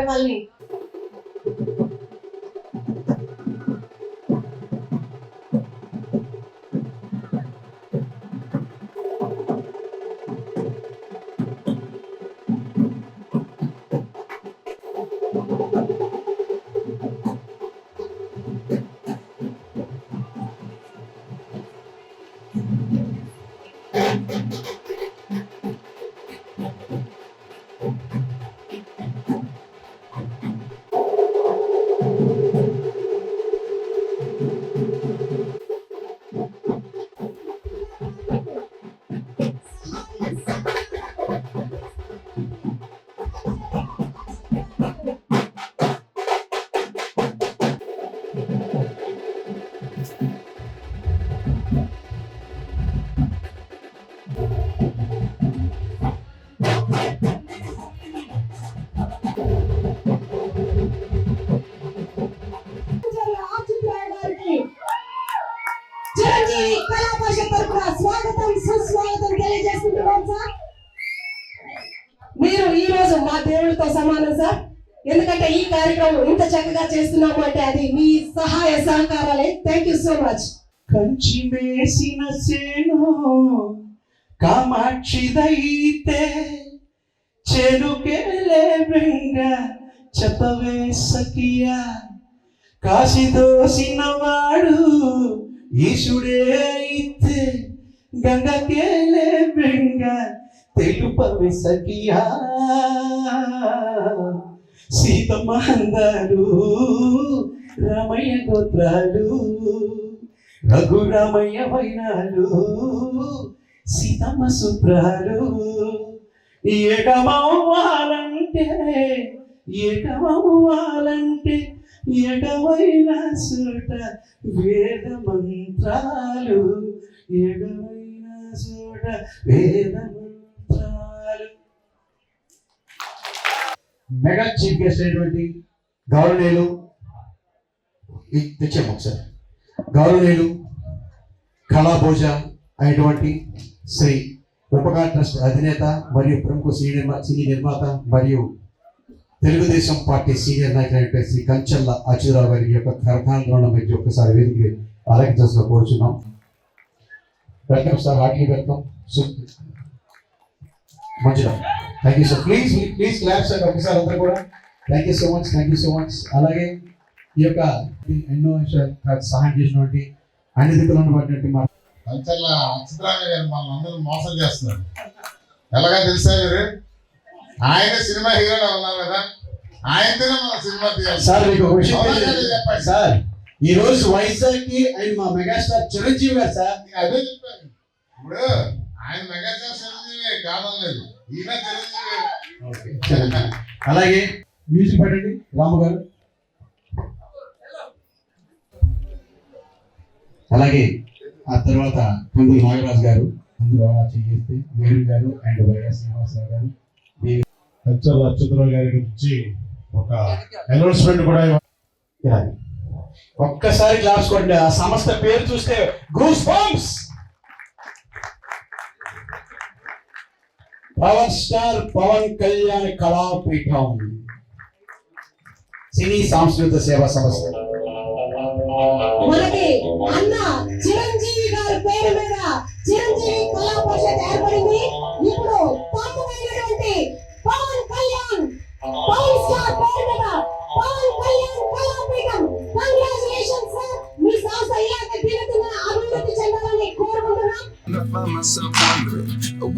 Κρεβαλή. కార్యక్రమం ఇంత చక్కగా చేస్తున్నాము అంటే అది మీ సహాయ సహకారాలే. Thank you so much Kanchi వేసిన సేను కామాక్షిదైతే చెరుకెళ్ళే వెంగ చెప్పవే సఖియా కాశీ దోసిన వాడు ఈశుడే అయితే గంగకేలే వెంగ తెలుపవే సఖియా సీతమ్మ అందాలు రమయ్య గోత్రాలు రఘురామయ్య వైనాలు సీతమ్మ సూత్రాలు ఏకమవ్వాలంటే ఏకమవ్వాలంటే ఎడవైన చోట వేద మంత్రాలు ఎడవైన చోట వేద మంత్రాలు మెగా చీఫ్ గెస్ట్ అయినటువంటి గౌరవనీయులు తెచ్చాము ఒకసారి. గౌరవనీయులు కళాభోజ అయినటువంటి శ్రీ ఉపకార ట్రస్ట్ అధినేత మరియు ప్రముఖ సినీ నిర్మా సినీ నిర్మాత మరియు తెలుగుదేశం పార్టీ సీనియర్ నాయకులైన శ్రీ కంచల్ల అచ్యురావు గారి యొక్క కరకాల మధ్య ఒక్కసారి వేదిక ఆలకించాల్సిన కోరుచున్నాం. Welcome sir heartly welcome. మంచిదా thank you sir please please claps అండి ఒకసారి అందరూ కూడా. Thank you so much thank you so much అలాగే ఈ యొక్క ఎన్నో సహాయం చేసినటువంటి అన్ని దిక్కులు ఉన్నటువంటి మా కంచర్ల అచ్యుతరామయ్య గారు మన అందరూ మోసం చేస్తున్నారు. ఎలాగా తెలుసా మీరు? ఆయన సినిమా హీరోగా ఉన్నారు కదా. ఆయనతోనే మన సినిమా తీయాలి. సార్ మీకు ఒక విషయం చెప్పండి. సార్ ఈ రోజు వైజాగ్కి ఆయన మా మెగాస్టార్ చిరంజీవి గారు సార్. అదే చెప్పాను. ఇప్పుడు ఆయన మెగాస్టార్ చిరంజీవి కాదనలేదు ఈయన చిరంజీవి అలాగే మ్యూజిక్ పెట్టండి. రాము గారు. అలాగే ఆ తర్వాత కందులు నాగరాజు గారు. అందరూ అలా చేస్తే వేణు గారు అండ్ వైఎస్ శ్రీనివాసరావు గారు. కంచర్ల అచ్యుతరావు గారి గురించి ఒక అనౌన్స్మెంట్ కూడా. ఒక్కసారి క్లాస్ కొట్టండి. ఆ సంస్థ పేరు చూస్తే goose bumps power star Pawan Kalyan Kalapeetham. సినీ సాంస్కృతిక సేవా సంస్థ. మనకి అన్న చిరంజీవి గారి పేరు మీద చిరంజీవి కళా పరిషత్ ఏర్పడింది.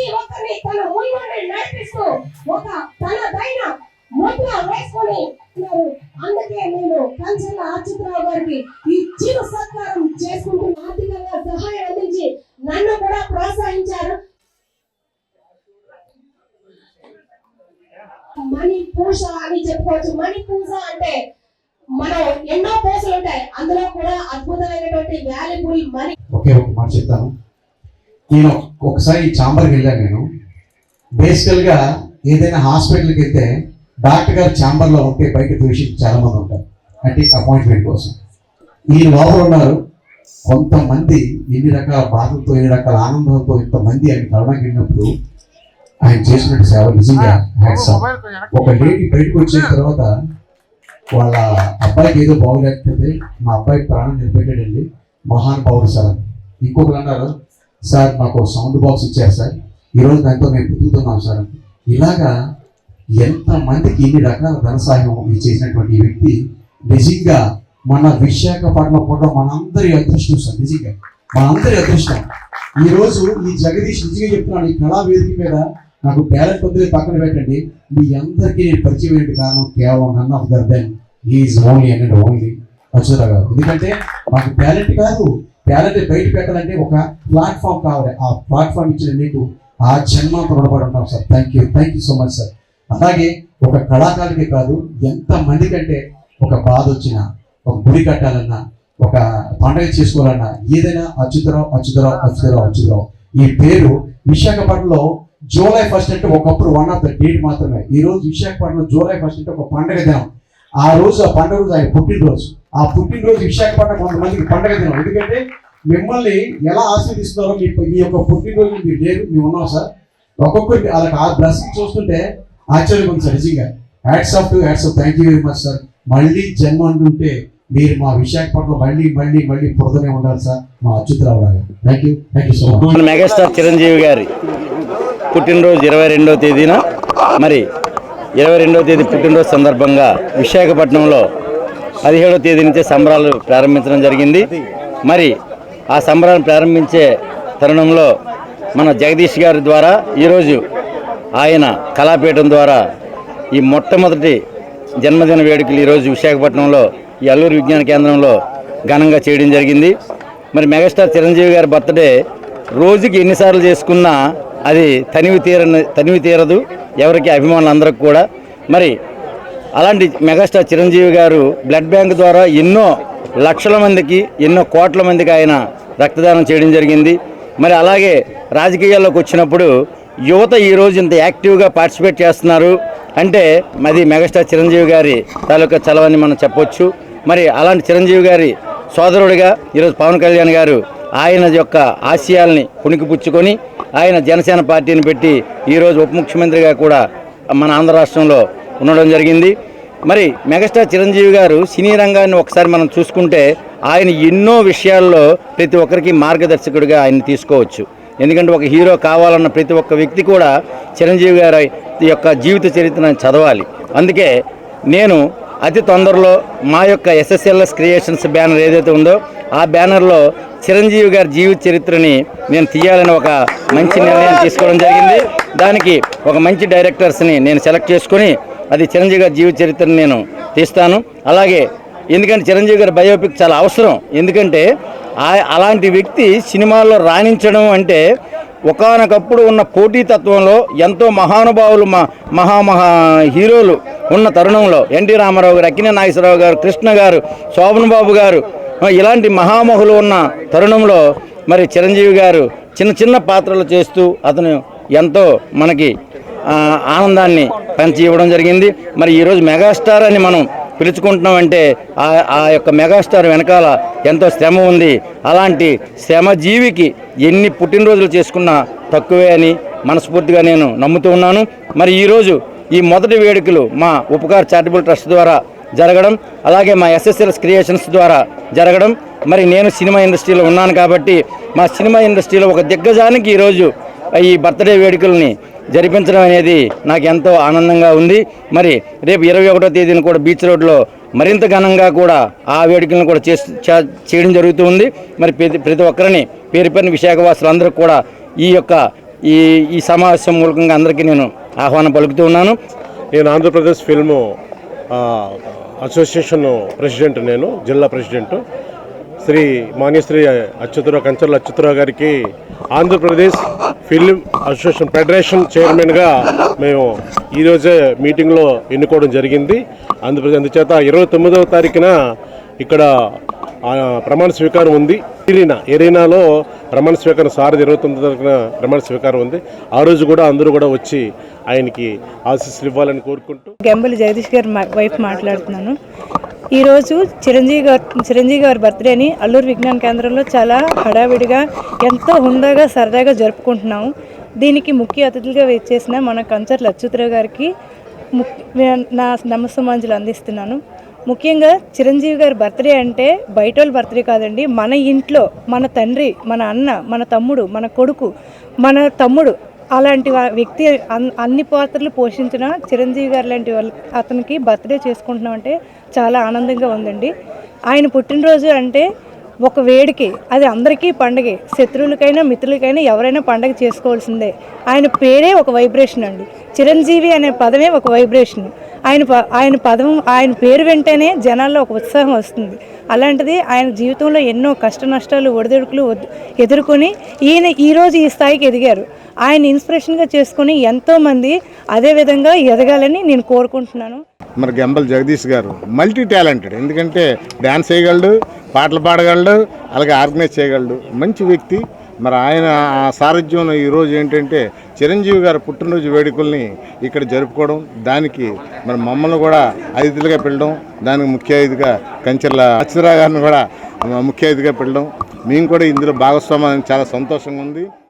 ప్రతి ఒక్కరిని తన ముందుండి నడిపిస్తూ ఒక తనదైన ముద్ర వేసుకొని ఉన్నారు. అందుకే నేను కంచెల అచ్యుతరావు గారికి ఈ చిరు సత్కారం చేసుకుంటూ ఆర్థికంగా సహాయం అందించి నన్ను కూడా ప్రోత్సహించారు. మణి పూజ అని చెప్పుకోవచ్చు. మణి పూజ అంటే మనం ఎన్నో పూజలు ఉంటాయి. అందులో కూడా అద్భుతమైనటువంటి వాల్యుబుల్ మనీ ఒకే ఒక మాట చెప్తాను. నేను ఒకసారి ఈ ఛాంబర్కి వెళ్ళాను నేను. బేసికల్గా ఏదైనా హాస్పిటల్కి వెళ్తే డాక్టర్ గారు ఛాంబర్లో ఉంటే బయట పేషెంట్ చాలా మంది ఉంటారు. అంటే అపాయింట్మెంట్ కోసం. ఈ లోపల ఉన్నారు. కొంతమంది ఎన్ని రకాల బాధలతో ఎన్ని రకాల ఆనందంతో ఇంతమంది ఆయన కరోనాకి వెళ్ళినప్పుడు ఆయన చేసినట్టు సేవ నిజంగా. ఒక లేడీ బయటకు వచ్చిన తర్వాత వాళ్ళ అబ్బాయికి ఏదో బాగోలేకపోతే మా అబ్బాయి ప్రాణం నిలబెట్టాడండి. మహానుభావుడు సార్. ఇంకొకరు అన్నారు సార్ మాకు సౌండ్ బాక్స్ ఇచ్చారు సార్. ఈరోజు దాంతో మేము బతుకుతున్నాం సార్. ఇలాగా ఎంతమందికి ఇన్ని రకాల ధన సహాయం చేసినటువంటి వ్యక్తి నిజంగా మన విశాఖపట్నం కూడా మనందరి అదృష్టం సార్ నిజంగా. మనందరి అదృష్టం. ఈరోజు ఈ జగదీష్ నిజంగా చెప్తున్నాను ఈ కళా వేదిక మీద నాకు టాలెంట్ కొద్దిగా పక్కన పెట్టండి. మీ అందరికీ నేను పరిచయం ఏంటి కారణం కేవలం none other than is only and only Achyuta గారు ఎందుకంటే మాకు టాలెంట్ కాదు టాలెంట్ బయట పెట్టాలంటే ఒక ప్లాట్ఫామ్ కావాలి. ఆ ప్లాట్ఫామ్ ఇచ్చిన మీకు ఆ జన్మ రుణపడి ఉంటాం sir. Thank you thank you so much sir అలాగే ఒక కళాకారుడికి కాదు ఎంత మంది కంటే ఒక బాధ వచ్చినా ఒక గుడి కట్టాలన్నా ఒక పండగ చేసుకోవాలన్నా ఏదైనా అచ్యుతరావు అచ్యుతరావు అచ్యుతరావు అచ్యుతరావు. ఈ పేరు విశాఖపట్నంలో జూలై ఫస్ట్ అంటే ఒకప్పుడు వన్ ఆఫ్ ద డేట్ మాత్రమే. ఈ రోజు విశాఖపట్నంలో జూలై ఫస్ట్ అంటే ఒక పండగ దినం. ఆ రోజు ఆ పండుగ రోజు ఆయన పుట్టినరోజు. ఆ పుట్టినరోజు విశాఖపట్నం కొంతమందికి పండుగ దినం. ఎందుకంటే మిమ్మల్ని ఎలా ఆశీర్దిస్తున్నారో మీ మీ యొక్క పుట్టినరోజు మీరు లేరు మేము ఉన్నాం సార్. ఒక్కొక్కరికి వాళ్ళకి ఆ బ్లెస్సింగ్ చూస్తుంటే ఆశ్చర్యం ఉంది సార్ నిజంగా. Hats off to hats off thank you very much sir మళ్ళీ జన్మ అంటుంటే మీరు మా విశాఖపట్నం మళ్ళీ మళ్ళీ మళ్ళీ పుడతనే ఉండాలి సార్. మా అచ్యుతరావు గారు thank you thank you so much megastar Chiranjeevi గారి పుట్టినరోజు ఇరవై రెండవ తేదీన. మరి ఇరవై రెండవ తేదీ పుట్టినరోజు సందర్భంగా విశాఖపట్నంలో పదిహేడవ తేదీ నుంచే సంబరాలు ప్రారంభించడం జరిగింది. మరి ఆ సంబరాలు ప్రారంభించే తరుణంలో మన జగదీష్ గారి ద్వారా ఈరోజు ఆయన కళాపీఠం ద్వారా ఈ మొట్టమొదటి జన్మదిన వేడుకలు ఈరోజు విశాఖపట్నంలో ఈ అల్లూరు విజ్ఞాన కేంద్రంలో ఘనంగా చేయడం జరిగింది. మరి మెగాస్టార్ చిరంజీవి గారి బర్త్డే రోజుకి ఎన్నిసార్లు చేసుకున్నా అది తనివి తీరని తనివి తీరదు. ఎవరికి అభిమానులు అందరికి కూడా. మరి అలాంటి మెగాస్టార్ చిరంజీవి గారు బ్లడ్ బ్యాంక్ ద్వారా ఎన్నో లక్షల మందికి ఎన్నో కోట్ల మందికి ఆయన రక్తదానం చేయడం జరిగింది. మరి అలాగే రాజకీయాల్లోకి వచ్చినప్పుడు యువత ఈరోజు ఇంత యాక్టివ్గా పార్టిసిపేట్ చేస్తున్నారు. అంటే అది మెగాస్టార్ చిరంజీవి గారి తాలూకా చలవని మనం చెప్పొచ్చు. మరి అలాంటి చిరంజీవి గారి సోదరుడిగా ఈరోజు పవన్ కళ్యాణ్ గారు ఆయన యొక్క ఆశయాల్ని పుణికిపుచ్చుకొని ఆయన జనసేన పార్టీని పెట్టి ఈరోజు ఉప ముఖ్యమంత్రిగా కూడా మన ఆంధ్ర రాష్ట్రంలో ఉండడం జరిగింది. మరి మెగాస్టార్ చిరంజీవి గారు సినీ రంగాన్ని ఒకసారి మనం చూసుకుంటే ఆయన ఎన్నో విషయాల్లో ప్రతి ఒక్కరికి మార్గదర్శకుడిగా ఆయన తీసుకోవచ్చు. ఎందుకంటే ఒక హీరో కావాలన్న ప్రతి ఒక్క వ్యక్తి కూడా చిరంజీవి గారి యొక్క జీవిత చరిత్రను చదవాలి. అందుకే నేను అతి తొందరలో మా యొక్క ఎస్ఎస్ఎల్ఎస్ క్రియేషన్స్ బ్యానర్ ఏదైతే ఉందో ఆ బ్యానర్లో చిరంజీవి గారి జీవిత చరిత్రని నేను తీయాలని ఒక మంచి నిర్ణయం తీసుకోవడం జరిగింది. దానికి ఒక మంచి డైరెక్టర్స్ని నేను సెలెక్ట్ చేసుకొని అది చిరంజీవి గారి జీవిత చరిత్రని నేను తీస్తాను. అలాగే ఎందుకంటే చిరంజీవి గారి బయోపిక్ చాలా అవసరం. ఎందుకంటే ఆ- అలాంటి వ్యక్తి సినిమాల్లో రాణించడం అంటే ఒకనకప్పుడు ఉన్న పోటీతత్వంలో ఎంతో మహానుభావులు మా మహామహా హీరోలు ఉన్న తరుణంలో ఎన్టీ రామారావు గారు అక్కినే నాగేశ్వరరావు గారు కృష్ణ గారు శోభన్ బాబు గారు ఇలాంటి మహామహులు ఉన్న తరుణంలో మరి చిరంజీవి గారు చిన్న చిన్న పాత్రలు చేస్తూ అతను ఎంతో మనకి ఆనందాన్ని పంచి ఇవ్వడం జరిగింది. మరి ఈరోజు మెగాస్టార్ అని మనం పిలుచుకుంటున్నామంటే ఆ ఆ యొక్క మెగాస్టార్ వెనకాల ఎంతో శ్రమ ఉంది. అలాంటి శ్రమజీవికి ఎన్ని పుట్టినరోజులు చేసుకున్నా తక్కువే అని మనస్ఫూర్తిగా నేను నమ్ముతూ ఉన్నాను. మరి ఈరోజు ఈ మొదటి వేడుకలు మా ఉపకార్ చారిటబుల్ ట్రస్ట్ ద్వారా జరగడం అలాగే మా ఎస్ఎస్ఎల్స్ క్రియేషన్స్ ద్వారా జరగడం. మరి నేను సినిమా ఇండస్ట్రీలో ఉన్నాను కాబట్టి మా సినిమా ఇండస్ట్రీలో ఒక దిగ్గజానికి ఈరోజు ఈ బర్త్డే వేడుకల్ని జరిపించడం అనేది నాకు ఎంతో ఆనందంగా ఉంది. మరి రేపు ఇరవై ఒకటో తేదీన కూడా బీచ్ రోడ్లో మరింత ఘనంగా కూడా ఆ వేడుకలను కూడా చేస్- చేయడం జరుగుతూ ఉంది. మరి ప్రతి ప్రతి ఒక్కరిని పేరు పేరున విశాఖవాసులందరూ కూడా ఈ యొక్క ఈ ఈ సమావేశం మూలకంగా అందరికీ నేను ఆహ్వానం పలుకుతూ ఉన్నాను. నేను ఆంధ్రప్రదేశ్ ఫిల్ము అసోసియేషన్ ప్రెసిడెంట్ నేను జిల్లా ప్రెసిడెంట్. శ్రీ మాన్యశ్రీ అచ్యుతరావు కంచర్ల అచ్యుతరావు గారికి ఆంధ్రప్రదేశ్ ఫిల్మ్ అసోసియేషన్ ఫెడరేషన్ చైర్మన్గా మేము ఈరోజే మీటింగ్లో ఎన్నుకోవడం జరిగింది. ఆంధ్రప్రదేశ్ అందుచేత ఇరవై తొమ్మిదవ తారీఖున ఇక్కడ ప్రమాణ స్వీకారం ఉంది. ఎరీనా ఎరీనాలో ప్రమాణ స్వీకారం సారథి ఇరవై తొమ్మిది తారీఖున ప్రమాణ స్వీకారం ఉంది. ఆ రోజు కూడా అందరూ కూడా వచ్చి ఆయనకి ఆశీస్సులు ఇవ్వాలని కోరుకుంటూ గంబలి జగదీష్ గారి వైఫ్ మాట్లాడుతున్నాను. ఈరోజు చిరంజీవి గారు చిరంజీవి గారి బర్త్డేని అల్లూరు విజ్ఞాన కేంద్రంలో చాలా హడావిడిగా ఎంతో హుందాగా సరదాగా జరుపుకుంటున్నాము. దీనికి ముఖ్య అతిథులుగా వచ్చేసిన మన కంచర్ల అచ్యుతరావు గారికి నా నమస్సమాంజలు అందిస్తున్నాను. ముఖ్యంగా చిరంజీవి గారి బర్త్డే అంటే బయట వాళ్ళ బర్త్డే కాదండి మన ఇంట్లో మన తండ్రి మన అన్న మన తమ్ముడు మన కొడుకు మన తమ్ముడు అలాంటి వా- వ్యక్తి అన్- అన్ని పాత్రలు పోషించిన చిరంజీవి గారు లాంటి వాళ్ళ అతనికి బర్త్డే చేసుకుంటున్నాం అంటే చాలా ఆనందంగా ఉందండి. ఆయన పుట్టినరోజు అంటే ఒక వేడికి అది అందరికీ పండగే. శత్రువులకైనా మిత్రులకైనా ఎవరైనా పండగ చేసుకోవాల్సిందే. ఆయన పేరే ఒక వైబ్రేషన్ అండి. చిరంజీవి అనే పదమే ఒక వైబ్రేషన్. ఆయన ప- ఆయన పదం ఆయన పేరు వెంటనే జనాల్లో ఒక ఉత్సాహం వస్తుంది. అలాంటిది ఆయన జీవితంలో ఎన్నో కష్ట నష్టాలు ఒడిదుడుకులు ఎదుర్కొని ఈయన ఈరోజు ఈ స్థాయికి ఎదిగారు. ఆయన ఇన్స్పిరేషన్గా చేసుకొని ఎంతోమంది అదే విధంగా ఎదగాలని నేను కోరుకుంటున్నాను. మరి గంబల్ జగదీష్ గారు మల్టీ టాలెంటెడ్. ఎందుకంటే డ్యాన్స్ చేయగలడు పాటలు పాడగలడు అలాగే ఆర్గనైజ్ చేయగలడు. మంచి వ్యక్తి. మరి ఆయన ఆ సారథ్యంలో ఈరోజు ఏంటంటే చిరంజీవి గారు పుట్టినరోజు వేడుకల్ని ఇక్కడ జరుపుకోవడం దానికి మరి మమ్మల్ని కూడా అతిథులుగా పిలవడం దానికి ముఖ్య అతిథిగా కంచెర్ల అచ్చరా గారిని కూడా ముఖ్య అతిథిగా పిలవడం మేము కూడా ఇందులో భాగస్వామ్యం చాలా సంతోషంగా ఉంది.